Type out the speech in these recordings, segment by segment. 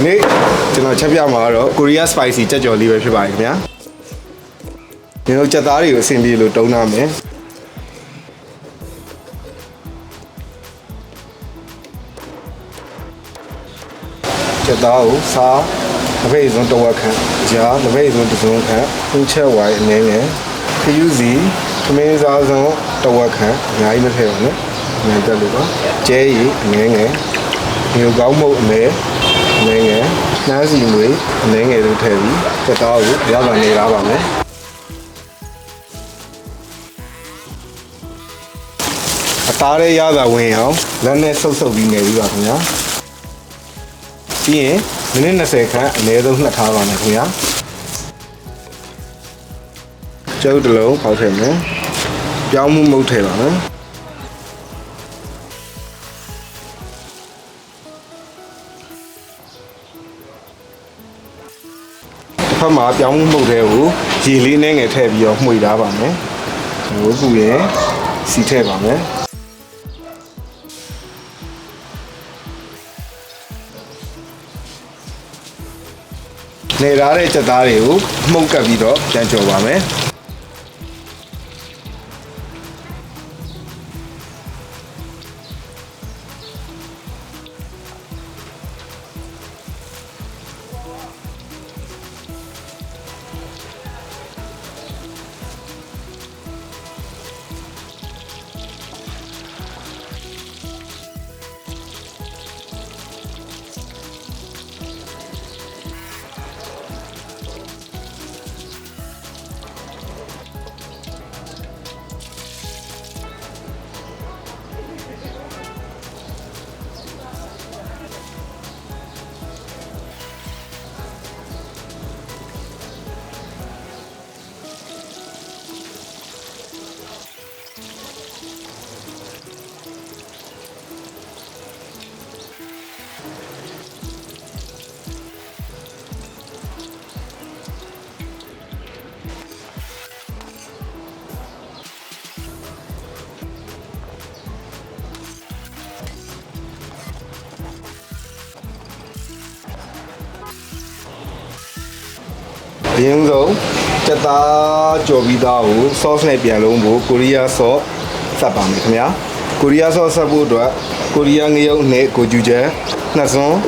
ဒီနေ့ကျွန်တော်ချက်ပြမှာကတော့ Korea spicy ကြက်ကြော်လေးပဲဖြစ်ပါတယ်ခင်ဗျာဒီလိုကြက်သားတွေကိုအဆင်ပြေလို့တုံးထားမယ်ကြက်သားကိုစားတစ်ပိတ်စုံတစ်ဝက်ခန့်ကြားတစ်ပိတ်စုံတစ်စုံခန့်ဖုန်ချက်ဝိုင်အနည်းငယ်ခရူးစီသမင်းစားစုံတစ်ဝက်ခန့်အများကြီးမထည့်ပါနဲ့အများတက်လို့ပါကျဲရီအနည်းငယ်မျိုးကောင်းမှုအမဲ အနည်းငယ်နှမ်းစီမွေအနည်းငယ်တို့ထည့်ပြီးကြက်သားကိုရပါနေလားပါမယ်အသားရဲ့ရတာဝင်အောင်လက်နဲ့ဆုပ်ဆုပ်ပြီးနေပြီးပါခင်ဗျာပြီးရင်မိနစ်20ခန့်အနည်းဆုံးနှက်ထားပါမယ်ခင်ဗျာကျုပ်တစ်လုံးပေါက်ထည့်မယ်ပြောင်းမှုမုတ်ထည့်ပါမယ် ဖက်မှာပြောင်းမှုမုတ်တဲ့ကိုရေလေးနဲ့ငယ်ထည့်ပြီးတော့မှွေထားပါမယ်ဟိုခုရင်စီထည့်ပါမယ်နေထားတဲ့ချက်သားတွေကိုမှုတ်ကပ်ပြီးတော့ပြန်ကြော်ပါမယ် ရင်ဆုံးချက်သားကြော်ပြီးသားကို sauce နဲ့ပြန်လုံးဖို့ကိုရီးယား sauce ဆက်ပါမယ်ခင်ဗျာကိုရီးယား sauce ဆက်ဖို့အတွက်ကိုရီးယားငရုတ်နဲ့ကိုကျူချဲနှစ်စွန်း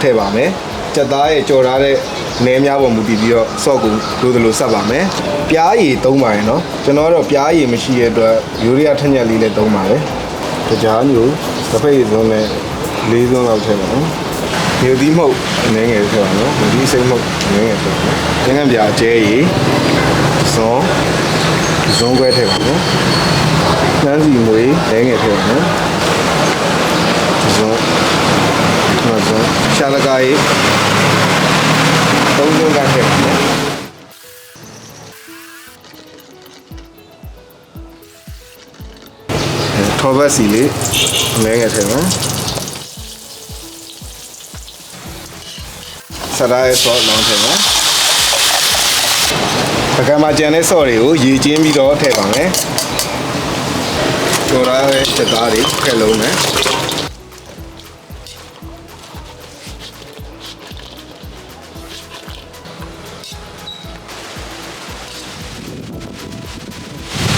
ထည့်ပါမယ်ချက်သားရဲ့ကြော်ထားတဲ့နဲများပေါ်မူတည်ပြီးတော့ sauce ကိုလိုသလိုဆက်ပါမယ်ပြားရည်သုံးပါတယ်နော်ကျွန်တော်ကတော့ပြားရည်မရှိတဲ့အတွက်ယူရီးယားထက်ညက်လေးနဲ့သုံးပါတယ်တကြားမျိုးတစ်ဖက်ရည်စွန်းနဲ့လေးစွန်းလောက်ထည့်ပါမယ် မြို့သီးမဟုတ်အနေငယ်ဆိုတော့နော်မြို့သီးစိမ့်မဟုတ်အနေငယ်ဆိုတော့ငန်းငန်းပြအကျဲရီဇွန်ဇွန်ခွဲထည့်ပါနော်နှမ်းစီမွေးလဲငယ်ထည့်ပါနော်ဇွန်ဟောဇွန်ရှာလကာရီသုံးလုံးကထည့်ပါနော်ထောဘတ်စီလေးအနေငယ်ထည့်ပါ ဆရာရဲ့ဆော့လောင်းထည့်မယ်ပကံမှာကြံတဲ့ဆော့တွေကိုရေကျင်းပြီးတော့ထည့်ပါမယ်ကျော်ရရဲ့ချက်သားတွေထည့်လုံးမယ်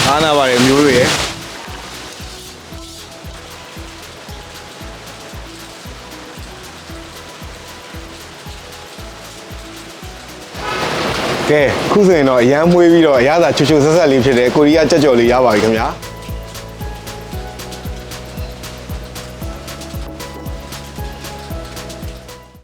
အားနာပါတယ်မျိုးတွေရဲ့ ကဲခုဆိုရင်တော့အရန်မွေးပြီးတော့အရသာချွတ်ချွတ်ဆက်ဆက်လေးဖြစ်တဲ့ကိုရီးယားကြက်ကြော်လေးရပါပြီခင်ဗျာ